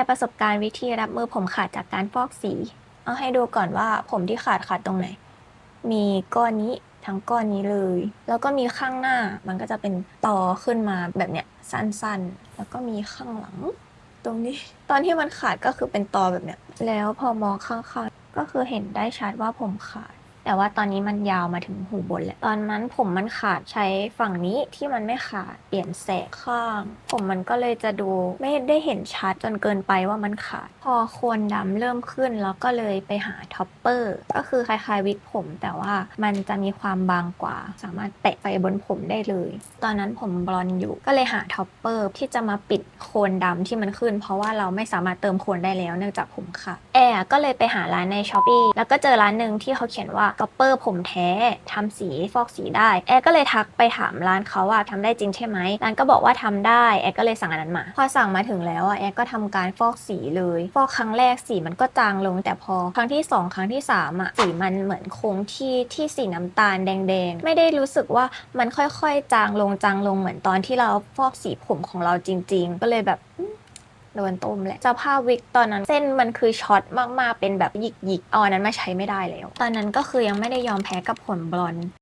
ร์ประสบการณ์วิธีรับมือผมขาดจากการฟอกสี เอาให้ดูก่อนว่าผมที่ขาดขาดตรงไหน มีก้อนนี้ทั้งก้อนนี้เลย แล้วก็มีข้างหน้ามันก็จะเป็นต่อขึ้นมาแบบเนี้ยสั้นๆ แล้วก็มีข้างหลัง ตรงนี้ ตอนที่มันขาดก็คือเป็นตอแบบเนี้ย แล้วพอมองข้างๆก็คือเห็นได้ชัดว่าผมขาด แต่ว่าตอนนี้มันยาวมาถึงหูบนแล้วตอนนั้นผมมันขาดใช้ฝั่งนี้ที่มันไม่ขาดเปลี่ยนแสกข้าง ผมมันก็เลยจะดูไม่ได้เห็นชัดจนเกินไปว่ามันขาด พอโคนดำเริ่มขึ้นแล้วก็เลยไปหาท็อปเปอร์ก็คือคล้ายๆวิกผมแต่ว่ามันจะมีความบางกว่า สามารถแตะไปบนผมได้เลย ตอนนั้นผมบลอนอยู่ก็เลยหาท็อปเปอร์ที่จะมาปิดโคนดำที่มันขึ้น เพราะว่าเราไม่สามารถเติมโคนได้แล้วเนื่องจากผมขาดแอร์ก็เลยไปหาร้านในช้อปปีแล้วก็เจอร้านหนึ่งที่เขาเขียนว่าก๊อปเปอร์ผมแท้ทำสีฟอกสีได้ แอร์ก็เลยทักไปถามร้านเขาว่าทำได้จริงใช่ไหมร้านก็บอกว่าทำได้แอร์ก็เลยสั่งอันนั้นมา พอสั่งมาถึงแล้วอะแอร์ก็ทำการฟอกสีเลย ฟอกครั้งแรกสีมันก็จางลง แต่พอครั้งที่สองครั้งที่สามอะสีมันเหมือนคงที่ที่สีน้ำตาลแดงๆ ไม่ได้รู้สึกว่ามันค่อยๆ จางลงจางลงเหมือนตอนที่เราฟอกสีผมของเราจริง ๆ ก็เลยแบบ โดนต้มแหละสภาพวิกตอนนั้นเส้นมันคือช็อตมากๆเป็นแบบหยิกๆเอาอันนั้นมาใช้ไม่ได้แล้ว ตอนนั้นก็คือยังไม่ได้ยอมแพ้กับผลบลอน